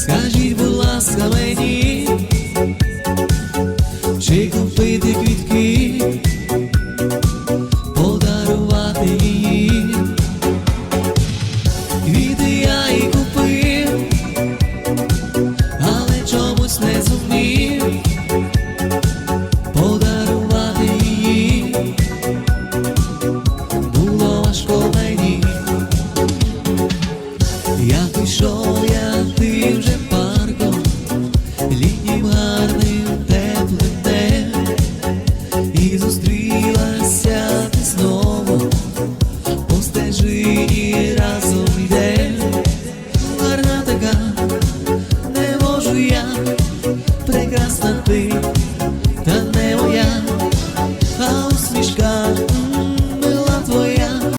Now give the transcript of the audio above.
скажіть, будь ласка, мені, чи купити квітки, подарувати її, квіти я і купив, але чомусь не зумів подарувати її, було важко. Пройшов я тим вже парком, літнім гарним теплим і зустрілася ти знову, по стежині разом йде, гарна така, не можу я, прекрасна ти.